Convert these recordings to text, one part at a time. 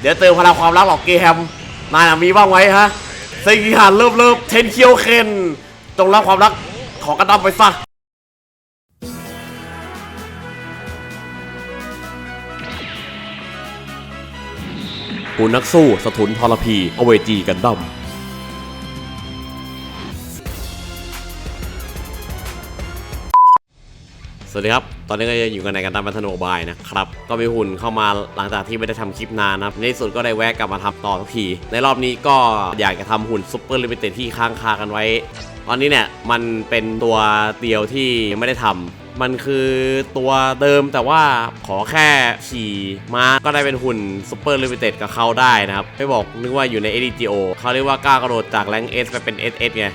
เดี๋ยวเติมพลังความรักหรอกเกมนายมีบ้างไว้ฮะเซกิฮันเริ่มเริ่มเทนเคียวเคนจงรับความรักของกันดั้มไปซะกูนักสู้สถุนทรพีอเวจีกันดั้ม วัสดีครับ ตอนนี้ก็ยังอยู่กันในกันดั้มพัฒนโมบายนะครับ ก็มีหุ่นเข้ามาหลังจากที่ไม่ได้ทำคลิปนานนะครับ ในสุดก็ได้แวะกลับมาทำต่อทักที ในรอบนี้ก็อยากจะทำหุ่นซุปเปอร์ลิมิเต็ดที่ค้างคากันไว้ ตอนนี้เนี่ยมันเป็นตัวเดียวที่ยังไม่ได้ทำมันคือตัวเดิมแต่ว่าขอแค่ขี่ม้าก็ได้เป็นหุ่นซูเปอร์ลิมิเต็ดกับเขาได้นะครับ ไม่บอกนึกว่าอยู่ใน ADGO เขาเรียกว่ากล้ากระโดดจากแรงเอสไปเป็น SS ไง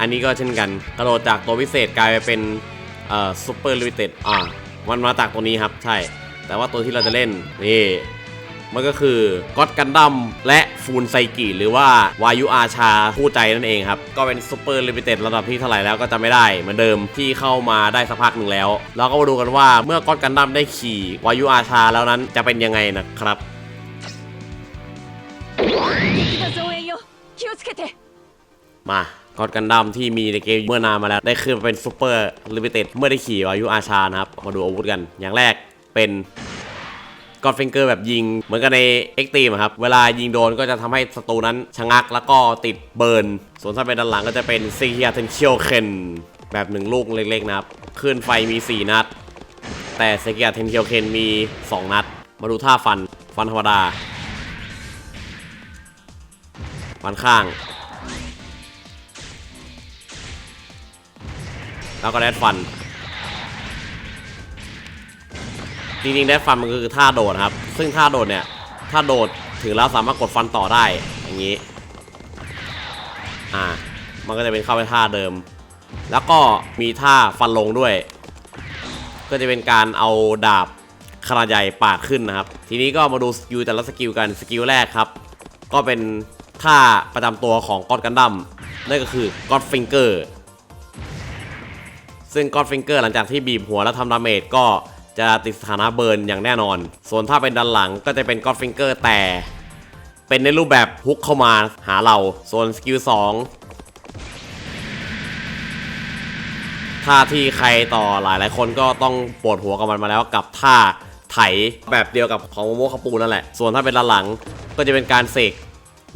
อันนี้ก็เช่นกัน กระโดดจากตัวพิเศษกลายไปเป็น เอ่อซูเปอร์ลิมิเต็ดอ่ามันมาจากตัวนี้ครับ ใช่ แต่ว่าตัวที่เราจะเล่น นี่ มันก็คือก็อดกันดัมและฟูนไซกิหรือว่าวายุอาชาคู่ใจนั่นเองครับ ก็เป็นซูเปอร์ลิมิเต็ดระดับที่เท่าไหร่แล้วก็จะไม่ได้เหมือนเดิมที่เข้ามาได้สักพักหนึ่งแล้ว เราก็มาดูกันว่าเมื่อก็อดกันดัมได้ขี่วายุอาชาแล้วนั้นจะเป็นยังไงนะครับมา ก็อดกันดั้มที่มีในเกมเมื่อนานมาแล้ว ได้ขึ้นมาเป็นซูเปอร์ลิมิเต็ดเมื่อได้ขี่วายุอาชานะครับ มาดูอาวุธกัน อย่างแรกเป็นกอดฟิงเกอร์แบบยิงเหมือนกันในเอ็กตีมครับ เวลายิงโดนก็จะทำให้ศัตรูนั้นชะงักแล้วก็ติดเบิร์น ส่วนถ้าเป็นด้านหลังก็จะเป็นซีเฮียเทนเชียลเคนแบบหนึ่งลูกเล็กๆนะครับคลื่นไฟมี 4 นัด แต่เซกิยเทนเชียลเคนมี 2 นัด มาดูท่าฟัน ฟันธรรมดา ฟันข้าง แล้วก็แดดฟัน จริงๆแดดฟันมันคือท่าโดดครับ ซึ่งท่าโดดเนี่ย ถ้าโดดถึงแล้วสามารถกดฟันต่อได้ อย่างนี้ อ่า มันก็จะเป็นเข้าไปท่าเดิม แล้วก็มีท่าฟันลงด้วย ก็จะเป็นการเอาดาบขนาดใหญ่ปาดขึ้นนะครับ ทีนี้ก็มาดูสกิลแต่ละสกิลกัน สกิลแรกครับ ก็เป็นท่าประจำตัวของกอดกันดั้มนั่นก็คือกอดฟิงเกอร์ ซึ่งกอดฟิงเกอร์หลังจากที่บีบหัวแล้วทำดาเมจก็จะติดสถานะเบิร์นอย่างแน่นอน ส่วนถ้าเป็นด้านหลังก็จะเป็นกอดฟิงเกอร์แต่ เป็นในรูปแบบฮุกเข้ามาหาเรา ส่วนสกิล2ท่าที่ใครต่อหลายหลายคนก็ต้องปวดหัวกับมันมาแล้วกับท่าไถแบบเดียวกับของโมโมคาปูนั่นแหละ ส่วนถ้าเป็นด้านหลังก็จะเป็นการเสก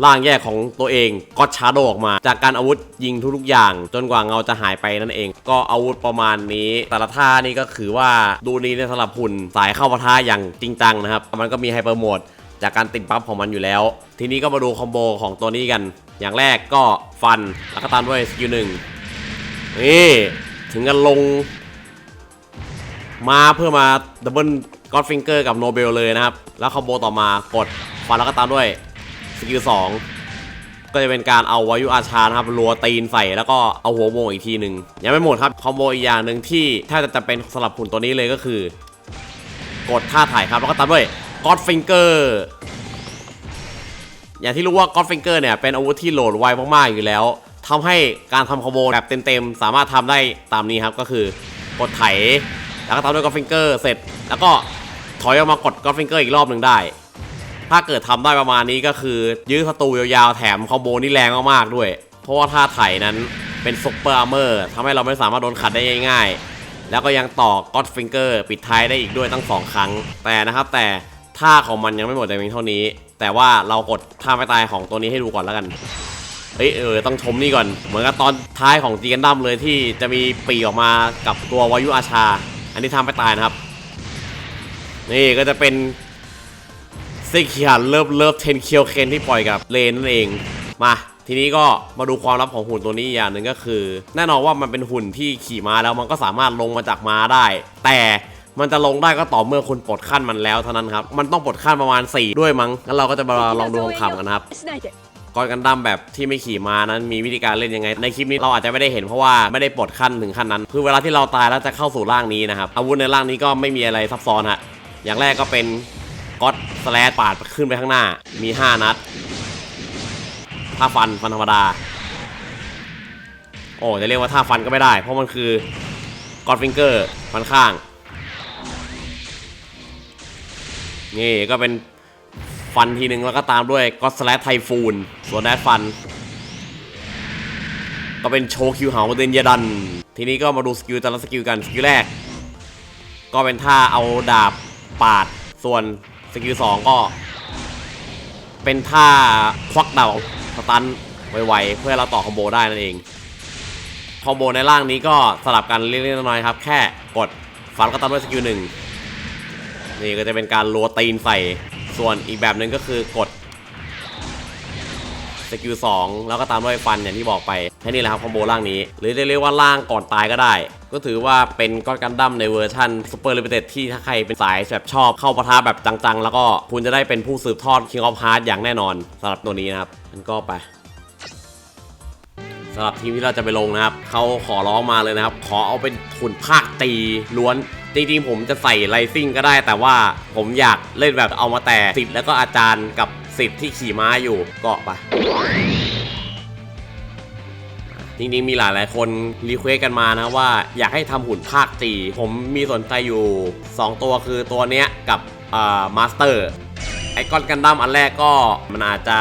ร่างแยกของตัวเองก็ชาโดออกมา จากการอาวุธยิงทุกๆอย่าง จนกว่าเงาจะหายไปนั่นเอง ก็อาวุธประมาณนี้ แต่ละท่านี่ก็คือว่าดูนี้ในสำหรับหุ่นสายเข้าปะทะอย่างจริงจังนะครับ มันก็มีไฮเปอร์โหมดจากการติดปั๊บของมันอยู่แล้ว ทีนี้ก็มาดูคอมโบของตัวนี้กัน อย่างแรกก็ฟันแล้วก็ตามด้วยสกิลหนึ่งนี่ถึงกันลง มาเพื่อมาดับเบิลก็อดฟิงเกอร์กับโนเบลเลยนะครับ แล้วคอมโบต่อมากดฟันแล้วก็ตามด้วย สกิลสองก็จะเป็นการเอาวายุอาชานะครับรัวตีนใส่แล้วก็เอาหัวโมงอีกทีหนึ่งยังไม่หมดครับคอมโบอีกอย่างหนึ่งที่ถ้าจะจำเป็นสำหรับหุ่นตัวนี้เลยก็คือ กดท่าถ่ายครับแล้วก็ตามด้วยก็อดฟิงเกอร์อย่างที่รู้ว่าก็อดฟิงเกอร์เนี่ยเป็นอาวุธที่โหลดไวมากๆอยู่แล้วทำให้การทำคอมโบแบบเต็มๆสามารถทำได้ตามนี้ครับก็คือกดไถแล้วก็ตามด้วยก็อดฟิงเกอร์เสร็จ แล้วก็ถอยออกมากดก็อดฟิงเกอร์อีกรอบหนึ่งได้ ถ้าเกิดทำได้ประมาณนี้ก็คือ ยื้อศัตรูยาวๆแถมคอมโบนี่แรงมากๆด้วย เพราะว่าท่าไถนั้นเป็นซุปเปอร์อาร์เมอร์ทำให้เราไม่สามารถโดนขัดได้ง่ายๆ แล้วก็ยังต่อก็อดฟิงเกอร์ปิดท้ายได้อีกด้วยตั้งสองครั้ง แต่นะครับแต่ท่าของมันยังไม่หมดแต่เพียงเท่านี้ แต่ว่าเรากดท่าไม่ตายของตัวนี้ให้ดูก่อนแล้วกันเฮ้ยเออต้องชมนี่ก่อน เหมือนกับตอนท้ายของจีกันดั้มเลยที่จะมีปีออกมากับตัววายุอาชา อันนี้ทำไม่ตายนะครับ นี่ก็จะเป็น ซิกฮันเลิฟเลิฟเทนเคียวเคนที่ปล่อยกับเลนนั่นเอง มาทีนี้ก็มาดูความลับของหุ่นตัวนี้อย่างหนึ่งก็คือ แน่นอนว่ามันเป็นหุ่นที่ขี่ม้าแล้วมันก็สามารถลงมาจากม้าได้ แต่มันจะลงได้ก็ต่อเมื่อคุณปลดขั้นมันแล้วเท่านั้นครับ มันต้องปลดขั้นประมาณ 4 ด้วยมั้งงั้นเราก็จะมาลองดูองคำกันครับก้อนกันดั้มแบบที่ไม่ขี่ม้านั้นมีวิธีการเล่นยังไง ในคลิปนี้เราอาจจะไม่ได้เห็นเพราะว่าไม่ได้ปลดขั้นถึงขั้นนั้น คือเวลาที่เราตายแล้วจะเข้าสู่ร่างนี้นะครับอาวุธในร่างนี้ก็ไม่มีอะไรซับซ้อนฮะอย่างแรกก็เป็น ก็อดสแลดปาดขึ้นไปข้างหน้า มี 5 นัด ท่าฟัน ฟันธรรมดา โอ้จะเรียกว่าท่าฟันก็ไม่ได้ เพราะมันคือกอดฟิงเกอร์ฟันข้าง นี่ก็เป็นฟันทีหนึ่งแล้วก็ตามด้วยก็สแลตไทฟูนส่วนแดดฟัน ก็เป็นโชคิวเหาเดนยดัน ทีนี้ก็มาดูสกิลแต่ละสกิลกัน สกิลแรก ก็เป็นท่าเอาดาบปาดส่วน กิลสองก็ เป็นท่าควักดาบสตันไวๆเพื่อเราต่อคอมโบได้นั่นเองคอมโบในร่างนี้ก็สลับกันเล็กๆน้อยๆครับ แค่กดฟันก็ตามด้วยสกิลหนึ่งนี่ก็จะเป็นการรัวตีนใส่ ส่วนอีกแบบหนึ่งก็คือกดสกิล2แล้วก็ตามด้วยฟันอย่างที่บอกไปแค่นี้แหละครับคอมโบร่างนี้ หรือเรียกว่าร่างก่อนตายก็ได้ ก็ถือว่าเป็นก้อนกันดั้มในเวอร์ชันซูเปอร์ลิมิเต็ดที่ถ้าใครเป็นสายแบบชอบเข้าปะทะแบบจังๆ แล้วก็คุณจะได้เป็นผู้สืบทอด King of Hearts อย่างแน่นอนสำหรับตัวนี้นะครับมันก็ไปสำหรับทีมที่เราจะไปลงนะครับเขาขอร้องมาเลยนะครับ ขอเอาเป็นหุ่นภาคตีล้วนจริงๆผมจะใส่ไลซิ่งก็ได้ แต่ว่าผมอยากเล่นแบบเอามาแต่สิทธิ์แล้วก็อาจารย์กับสิทธิ์ที่ขี่ม้าอยู่ก็ไป จริงๆมีหลายหลายคนรีเควสกันมานะว่าอยากให้ทำหุ่นภาคตีผมมีสนใจอยู่ 2 ตัวคือตัวเนี้ยกับมาสเตอร์ไอคอนกันดั้มอันแรกก็มันอาจจะ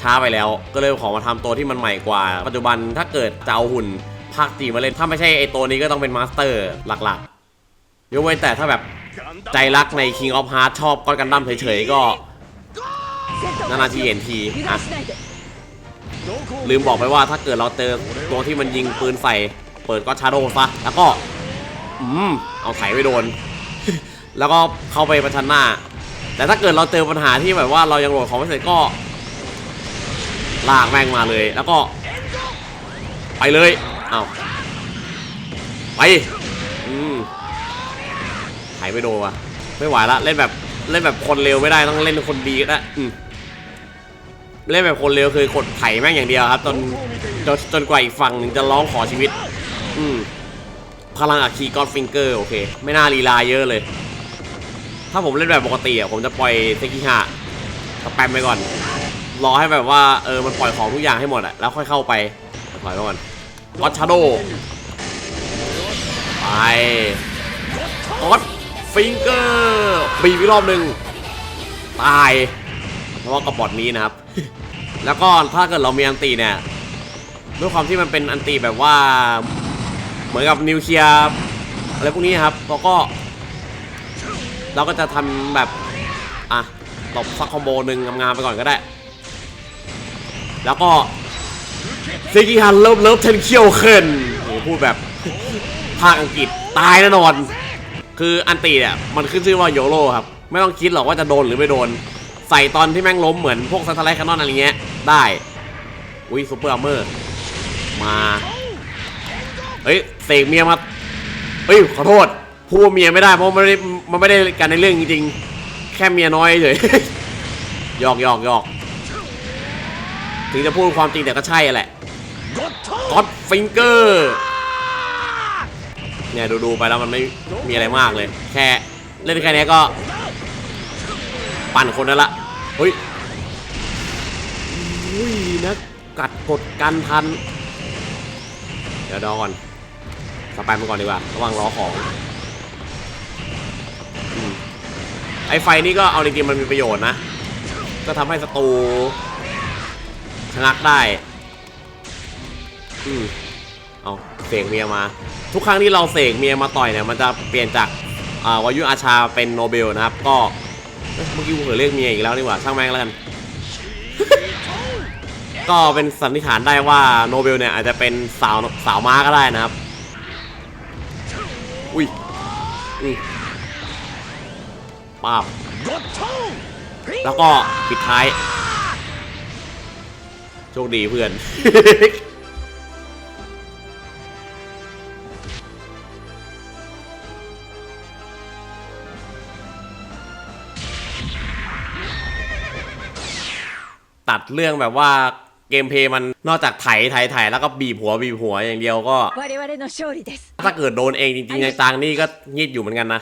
ช้าไปแล้ว ก็เลยขอมาทำตัวที่มันใหม่กว่า ปัจจุบันถ้าเกิดจะเอาหุ่นภาคตีมาเล่น ถ้าไม่ใช่ไอตัวนี้ก็ต้องเป็นมาสเตอร์หลักๆยกเว้นแต่ถ้าแบบใจรักใน King of Hearts ชอบก้อนกันดั้มเฉยๆก็ นานาทีเห็นทีอะ ลืมบอกไปว่าถ้าเกิดเราเจอตัวที่มันยิงปืนใส่ เปิดก็ชาโดซะแล้วก็อืมเอาไถไปโดน แล้วก็เข้าไปประชันหน้า แต่ถ้าเกิดเราเจอปัญหาที่แบบว่าเรายังโหลดของไม่เสร็จก็ลากแม่งมาเลย แล้วก็ ไปเลยเอาไปอืมไถไปโดนว่ะไม่ไหวละเล่นแบบเล่นแบบคนเร็วไม่ได้ต้องเล่นคนดีก็ได้อืม เล่นแบบคนเร็วคือกดไถแม่งอย่างเดียวครับจนจนจนกว่าอีกฝั่งหนึ่งจะร้องขอชีวิต อืมพลังอัคคีกอดฟิงเกอร์โอเค ไม่น่าลีลาเยอะเลย ถ้าผมเล่นแบบปกติอะผมจะปล่อยเซกิฮะสแปมไปก่อน รอให้แบบว่าเออมันปล่อยของทุกอย่างให้หมดอะแล้วค่อยเข้าไปถอยไปก่อนกอดชาโดไปกอดฟิงเกอร์บีบอีกรอบหนึ่งตายเพราะว่ากับบอทนี้นะครับ แล้วก็ถ้าเกิดเรามีอันตีเนี่ยด้วยความที่มันเป็นอันตีแบบว่า เหมือนกับนิวเคลียร์อะไรพวกนี้ครับเราก็ เราก็จะทำแบบอะตบซักคอมโบหนึ่งงามๆไปก่อนก็ได้ แล้วก็ซิกิฮันเลิฟเลิฟเทนเคียวเคินโอ้พูดแบบภาคอังกฤษตายแน่นอน คืออันตีเนี่ยมันขึ้นชื่อว่าโยโรครับ ไม่ต้องคิดหรอกว่าจะโดนหรือไม่โดน ส่ตอนที่แม่งล้มเหมือนพวกซันทไลท์แคนนอนอะไรเงี้ยได้ อุ้ยซูเปอร์อัมเมอร์มาเฮ้ยเสกเมียมาเฮ้ยขอโทษพูดเมียไม่ได้เพราะมันไม่ได้มันไม่ได้กันในเรื่องจริงๆ แค่เมียน้อยเฉยหยอกหยอกหยอกถึงจะพูดความจริงแต่ก็ใช่แหละก็อดฟิงเกอร์เนี่ยดูๆไปแล้วมันไม่มีอะไรมากเลย แค่เล่นแค่นี้ก็ปั่นคนนั่นละ เฮ้ยอุ้ยนะกัดกดกันทัน เดี๋ยวดอก่อนสแปมไปก่อนดีกว่า ระว่างรอของอืมไอไฟนี่ก็เอาจริงๆมันมีประโยชน์นะ ก็ทำให้ศัตรูชะงักได้ อืมเอาเสกเมียมา ทุกครั้งที่เราเสกเมียมาต่อยเนี่ย มันจะเปลี่ยนจากอาวายุอาชาเป็นโนเบลนะครับ ก็ เมื่อกี้กูเผลอเรียกเมียอีกแล้วนี่หว่าช่างแม่งแล้วกัน ก็เป็นสันนิษฐานได้ว่าโนเบลเนี่ยอาจจะเป็นสาวสาวม้าก็ได้นะครับ อุ้ยอืมป้าบแล้วก็ปิดท้าย โชคดีเพื่อนัดเรื่องแบบว่าเกมเพย์มันนอกจากไถไถไถแล้วก็บีบหัวบีบหัวอย่างเดียวก็ ถ้าเกิดโดนเองจริงๆในตางนี่ก็งีดอยู่เหมือนกันนะ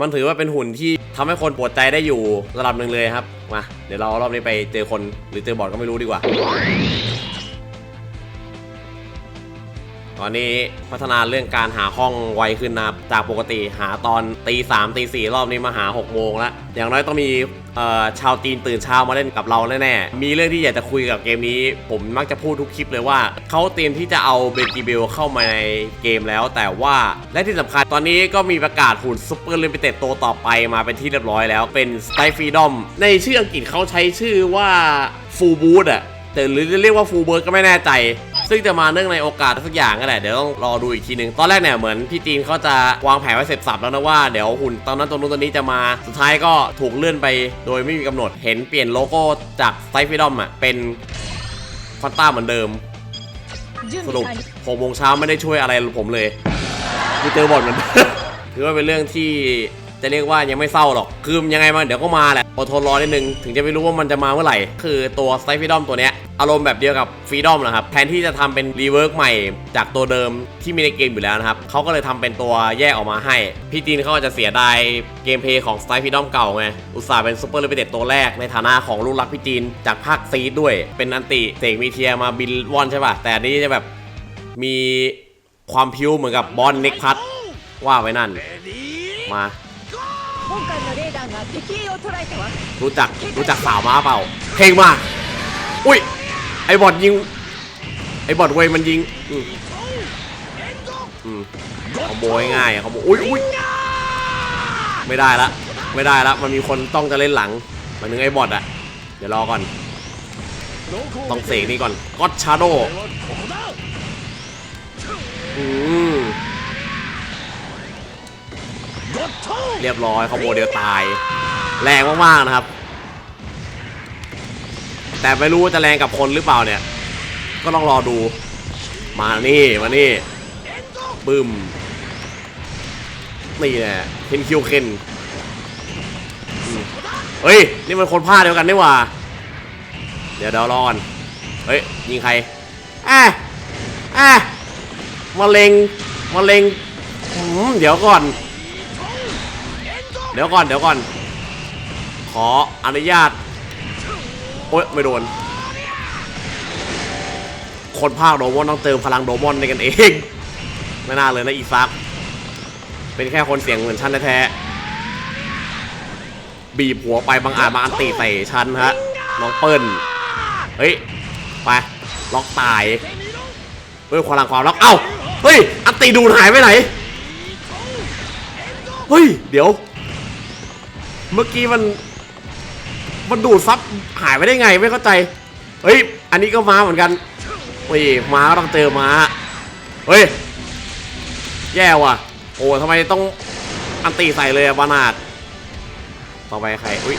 มันถือว่าเป็นหุ่นที่ทำให้คนปวดใจได้อยู่ระดับหนึ่งเลยครับ มา เดี๋ยวเรารอบนี้ไปเจอคนหรือเจอบอดก็ไม่รู้ดีกว่า ตอนนี้พัฒนาเรื่องการหาห้องไวขึ้นนะจากปกติหาตอนตีสามตีสี่รอบนี้มาหา6โมงแล้วอย่างน้อยต้องมีชาวจีนตื่นเช้ามาเล่นกับเราแน่ๆ มีเรื่องที่อยากจะคุยกับเกมนี้ ผมมักจะพูดทุกคลิปเลยว่าเขาเตรียมที่จะเอาเบจิเบลเข้ามาในเกมแล้ว แต่ว่าและที่สำคัญตอนนี้ก็มีประกาศหุ่นซุปเปอร์ลิมิเต็ดตัวต่อไปมาเป็นที่เรียบร้อยแล้วเป็นสไตฟีดอมในชื่ออังกฤษเขาใช้ชื่อว่าฟูบูดอะแต่หรือจะเรียกว่าฟูลเบิร์ดก็ไม่แน่ใจ ซึ่งจะมาเนื่องในโอกาสสักอย่างก็แหละเดี๋ยวต้องรอดูอีกทีหนึ่งตอนแรกเนี่ยเหมือนพี่จีนเขาจะวางแผนไว้เสร็จสับแล้วนะว่าเดี๋ยวหุ่นตอนนั้นตัวนู้นตัวนี้จะมาสุดท้ายก็ถูกเลื่อนไป โดยไม่มีกำหนดเห็นเปลี่ยนโลโก้จากไซฟิดอมอะเป็นฟัอนต้าเหมือนเดิมสรุปหกโมงเช้าไม่ได้ช่วยอะไรผมเลยคือเจอบอลเหมือนถือว่าเป็นเรื่องที่ จะเรียกว่ายังไม่เศร้าหรอก คือยังไงมันเดี๋ยวก็มาแหละอดทนรอนิดนึง ถึงจะไม่รู้ว่ามันจะมาเมื่อไหร่ คือตัวไตฟิดอมตัวเนี้ย อารมณ์แบบเดียวกับฟ e ดอมนะครับ แทนที่จะทำเป็นรีเวิร์กใหม่จากตัวเดิมที่มีในเกมอยู่แล้วนะครับเขาก็เลยทำเป็นตัวแยกออกมาให้ พี่จีนเขาอาจจะเสียดายเกมเพลย์ของสไตฟิดอมเก่าไง อุตส่าห์เป็นซูเปอร์ลิมิเต็ดตัวแรกในฐานะของลูกรักพี่จีนจากภาคซีดด้วย เป็นอันติเสกมีเทียมาบินวอนใช่ป่ะ แต่อันนี้จะแบบมีความพิ้วเหมือนกับบอลเน็กพัทว่าไว้นั่นมา 今回のレーダーが敵兵を捉えたわ รู้จักรู้จักสาวม้าเปล่าเพลงมา อุ้ย ไอบอดยิง ไอบอดเวยมันยิง อืมอืมขโมยง่ายๆขโมยอุ้ยอุ้ยไม่ได้ละ ไม่ได้ละ มันมีคนต้องจะเล่นหลังหมันนึงไอบอดอะเดี๋ยวรอก่อน ต้องเสกนี่ก่อนก็อดชาโดอืม เรียบร้อยเขาโมเดลตาย แรงมากๆนะครับ แต่ไม่รู้ว่าจะแรงกับคนหรือเปล่าเนี่ย ก็ต้องรอดู มานี่มานี่บึ้มนี่แหละเคนคิวเคนเฮ้ย นี่มันคนผ้าเดียวกันนี่หว่า เดี๋ยวเดี๋ยวรอก่อนเฮ้ย ยิงใครอะอะมาเลงมาเลงเดี๋ยวก่อน เดี๋ยวก่อนเดี๋ยวก่อน ขออนุญาต โอ๊ยไม่โดน คนภาคโดมอนต้องเติมพลังโดมอนในกันเอง ไม่น่าเลยนะอีซัก เป็นแค่คนเสียงเหมือนฉันแท้ๆบีบหัวไปบางอาจมาอันตีใส่ฉันฮะ น้องเปิ้ล เฮ้ย ไป ล็อกตายเฮ้ยพลังความล็อกเอ้า เฮ้ย อันตีดูดหายไปไหน เฮ้ย เดี๋ยว เมื่อกี้มัน มันดูดซับหายไปได้ไงไม่เข้าใจ เฮ้ย อันนี้ก็มาเหมือนกันเฮ้ยม้าต้องเจอม้า เฮ้ย แย่ว่ะ โอ้ทำไมต้องอันตีใส่เลยอะบานาดต่อไปใคร อุ้ย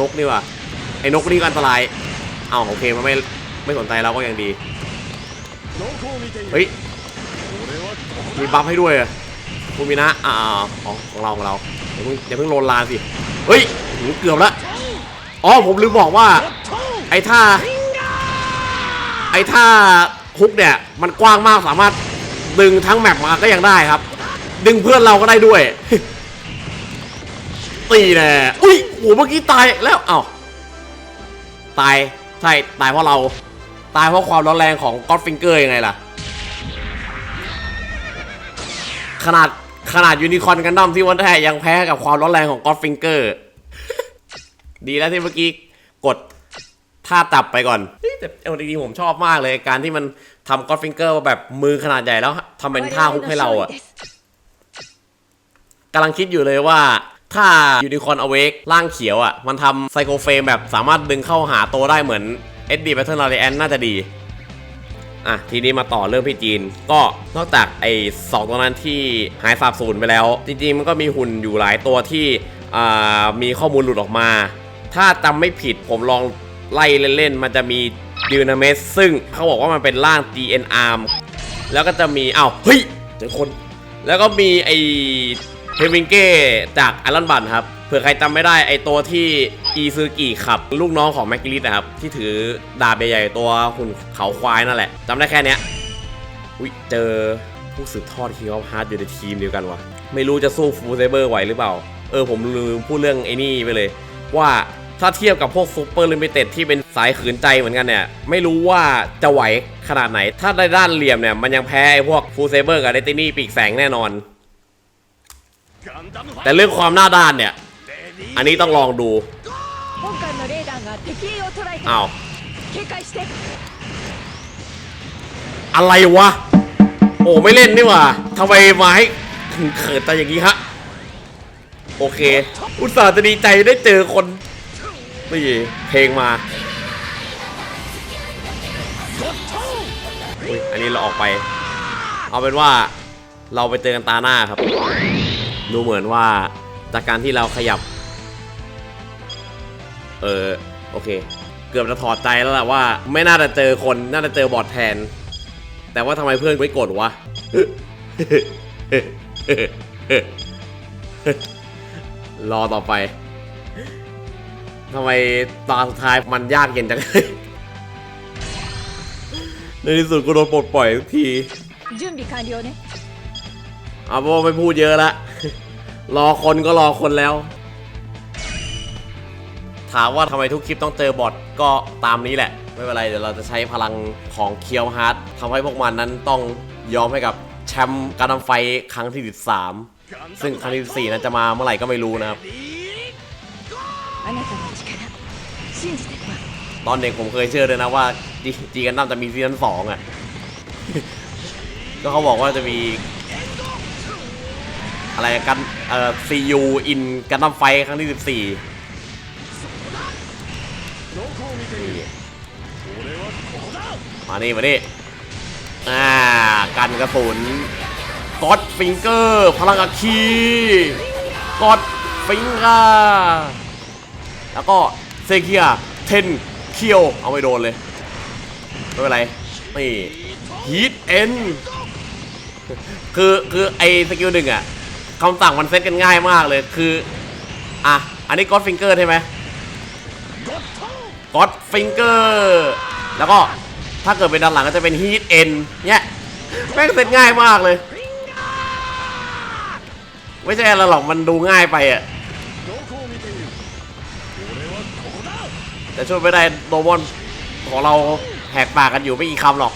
นกนี่ว่ะ ไอ้นกนี่ก็อันตราย เอ้าโอเคมันไม่ไม่สนใจเราก็ยังดี เฮ้ย มีบัฟให้ด้วยอะคุณมีนะอ่าอ๋อของเราของเราอย่าเพิ่งอย่าเพิ่งโลนลานสิ เฮ้ยหูเกือบล้วอ๋อผมลืมบอกว่า ไอ้ท่า ไอ้ท่าฮุกเนี่ย มันกว้างมากสามารถดึงทั้งแมปมาก็ยังได้ครับ ดึงเพื่อนเราก็ได้ด้วยตีแน่อุ้ยโหเมื่อกี้ตายแล้วเอ้าตายใช่ตายเพราะเรา ตายเพราะความร้อนแรงของก็อดฟิงเกอร์ยังไงล่ะ ขนาด ขนาดยูนิคอร์นกันดั้มที่วันแท้ยังแพ้กับความร้อนแรงของก็อดฟิงเกอร์ ดีแล้วที่เมื่อกี้กดท่าตับไปก่อนเฮ้ยแต่เอาจริงๆผมชอบมากเลย การที่มันทำก็อดฟิงเกอร์แบบมือขนาดใหญ่แล้วทำเป็นท่าฮุกให้เราอะですกำลังคิดอยู่เลยว่าถ้ายูนิคอร์นอเวกร่างเขียวอะ มันทำไซโคเฟรมแบบสามารถดึงเข้าหาตัวได้เหมือน SD Battle Royale น่าจะดี อะทีนี้มาต่อเรื่องพี่จีน ก็นอกจากไอ้สองตัวนั้นที่หายสาบสูญไปแล้ว จริงๆมันก็มีหุ่นอยู่หลายตัวที่มีข้อมูลหลุดออกมา ถ้าจำไม่ผิดผมลองไล่เล่นๆ มันจะมีดิวนาเมสซึ่งเขาบอกว่ามันเป็นร่าง DN Arm แล้วก็จะมีอ้าวเฮ้ยเจอคน แล้วก็มีไอเฮวิงเก้จากไอรอนบันครับ ผื่อใครจำไม่ได้ไอตัวที่อีซูกิขับ ลูกน้องของแมกกิลิสนะครับ ที่ถือดาบใหญ่ๆตัวหุ่นเขาควายนั่นแหละจำได้แค่เนี้ยอุ้ยเจอผู้สืบทอดคิงออฟฮาร์ดอยู่ในทีมเดียวกันวะไม่รู้จะสู้ฟูเซเบอร์ไหวหรือเปล่า เออผมลืมพูดเรื่องไอ้นี่ไปเลย ว่าถ้าเทียบกับพวกซูเปอร์ลิมิเต็ดที่เป็นสายขืนใจเหมือนกันเนี่ย ไม่รู้ว่าจะไหวขนาดไหน ถ้าในด้านเหลี่ยมเนี่ย มันยังแพ้ไอ้พวกฟูเซเบอร์กับเดตินี่ปีกแสงแน่นอน แต่เรื่องความหน้าด้านเนี่ย อันนี้ต้องลองดูอ้าวอะไรวะ โอ้ไม่เล่นนี่หว่าทำไมมาให้ถึงเขิดตาอย่างนี้ฮะ โอเค อุตส่าห์จะดีใจได้เจอคนนี่เพลงมาอุ้ยอันนี้เราออกไป เอาเป็นว่าเราไปเจอกันตาหน้าครับ ดูเหมือนว่าจากการที่เราขยับ เออโอเค เกือบจะถอดใจแล้วล่ะว่า ไม่น่าจะเจอคนน่าจะเจอบอดแทน แต่ว่าทำไมเพื่อนไม่โกรธวะ รอต่อไปทำไมตาสุดท้ายมันยากเย็นจังเลยในที่สุดก็โดนปลดปล่อยทุกทีเอาเพราะไม่พูดเยอะละ รอคนก็รอคนแล้ว ถามว่าทำไมทุกคลิปต้องเจอบอทก็ตามนี้แหละ ไม่เป็นไรเดี๋ยวเราจะใช้พลังของเคียวฮาร์ดทำให้พวกมันนั้นต้องยอมให้กับแชมป์การนำไฟครั้งที่13ซึ่งครั้งที่14นั้นจะมาเมื่อไหร่ก็ไม่รู้นะครับตอนเด็กผมเคยเชื่อเลยนะว่าจีกันดั้มจะมีซีซั่นสองอะก็เขาบอกว่าจะมี อะไรกันเอ่อซียูอินกันดั้มไฟครั้งที่14 นี่มานี่มานี่อ่ากันกระสุนกอดฟิงเกอร์พลังอาคีกอดฟิงเกอร์แล้วก็เซเคียเทนเคียวเอาไม่โดนเลยไม่เป็นไรนี่ฮีทเอ็นคือคือไอสกิลหนึ่งอะคำสั่งมันเซตกันง่ายมากเลยคือ อะ อันนี้ก็อดฟิงเกอร์ใช่ไหม ก็อดฟิงเกอร์แล้วก็ถ้าเกิดเป็นด้านหลังก็จะเป็นฮีทเอ็นเนี่ยแม่งเซตง่ายมากเลย ไม่ใช่อะไรหรอกมันดูง่ายไปอะแต่ช่วยไม่ได้โดมอนของเราแหกปากกันอยู่ไม่กี่คำหรอก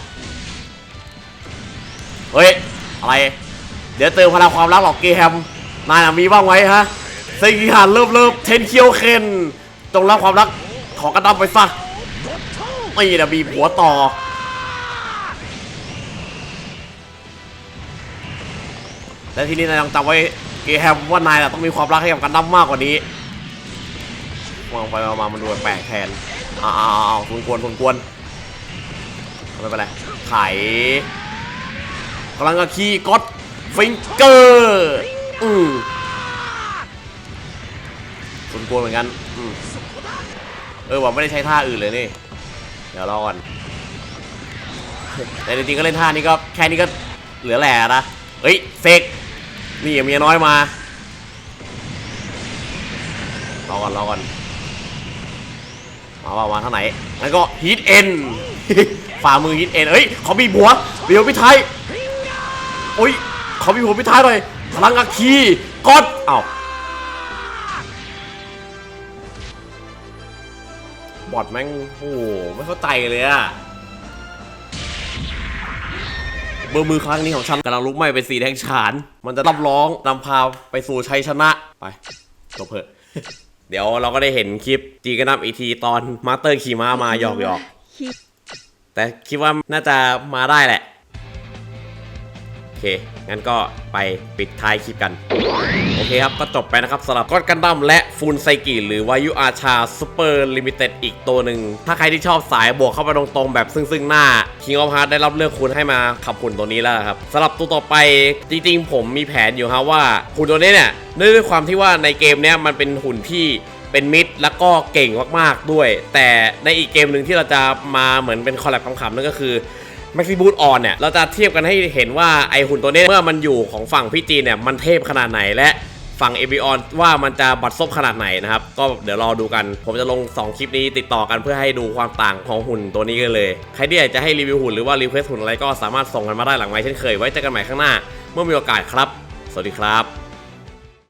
เฮ้ย อะไร เดี๋ยวเติมพลังความรักหรอกเกมนายมีบ้างไหมฮะเซกิฮานเริ่มเริ่มเทนเคียวเคนจงรับความรัก ของกระดับไปซะไม่นะมีผัวต่อ และที่นี้นายต้องจำไว้เกแฮมว่านายต้องมีความรักให้กับกันดั้มมากกว่านี้มองไปมองมามันดูแปลกแทนอ้าวคุณกวนคุณกวนไม่เป็นไรไถกำลังกับคีย์ก็อดฟิงเกอร์อืมคุณกวนเหมือนกันอืม เออว่าไม่ได้ใช้ท่าอื่นเลยนี่ เดี๋ยวรอก่อน แต่จริงๆก็เล่นท่านี้ก็แค่นี้ก็เหลือแหล่นะ เฮ้ยเซกนี่เมียน้อยมา รอก่อนรอก่อนมาว่ามาทาไหนแล้วก็ฮีทเอ็นฝ่ามือฮีทเอ็นเฮ้ยเขามีผัวเดี๋ยวพี่ไทยโอ้ยเขามีผัวพี่ไทยหน่อยพลังอาคีกดเอ้า บอดแม่งโอ้โหไม่เข้าใจเลยอะเบอร์มือครั้งนี้ของฉันกำลังลุกไหม้เป็นสีแดงฉาน มันจะรับร้องนำพาไปสู่ชัยชนะไปจบเพอะเดี๋ยวเราก็ได้เห็นคลิปจีกันนับอีทีตอนมาสเตอร์ขี่ม้ามาหยอกหยอกひๆแต่คิดว่าน่าจะมาได้แหละโอ เคงั้นก็ไปปิดท้ายคลิปกัน โอเคครับ ก็จบไปนะครับสำหรับก้อนกันดั้มและฟูนไซกิหรือวายุอาชาซูเปอร์ลิมิเต็ดอีกตัวหนึ่ง ถ้าใครที่ชอบสายบวกเข้าไปตรงๆ แบบซึ่งๆ หน้า King of Heart ได้รับเลือกคุณให้มาขับหุ่นตัวนี้แล้วครับสำหรับตัวต่อไปจริงๆ ผมมีแผนอยู่ครับว่าหุ่นตัวนี้เนี่ยเนื่องด้วยความที่ว่าในเกมเนี้ยมันเป็นหุ่นที่เป็นมิดแล้วก็เก่งมากๆด้วย แต่ในอีกเกมหนึ่งที่เราจะมาเหมือนเป็นคอลแลบขำๆนั่นก็คือ แม็กซิบูตออนเนี่ย เราจะเทียบกันให้เห็นว่าไอหุ่นตัวนี้เมื่อมันอยู่ของฝั่งพี่จีนเนี่ย มันเทพขนาดไหนและฝั่งเอ i ิออนว่ามันจะบัดซบขนาดไหนนะครับ ก็เดี๋ยวรอดูกัน ผมจะลง 2 คลิปนี้ติดต่อกันเพื่อให้ดูความต่างของหุ่นตัวนี้กันเลย ใครที่อยากจะให้รีวิวหุ่นหรือว่ารีเควสหุ่นอะไรก็สามารถส่งกันมาได้หลังไมค์เช่นเคย ไว้เจอกันใหม่ข้างหน้า เมื่อมีโอกาสครับ สวัสดีครับ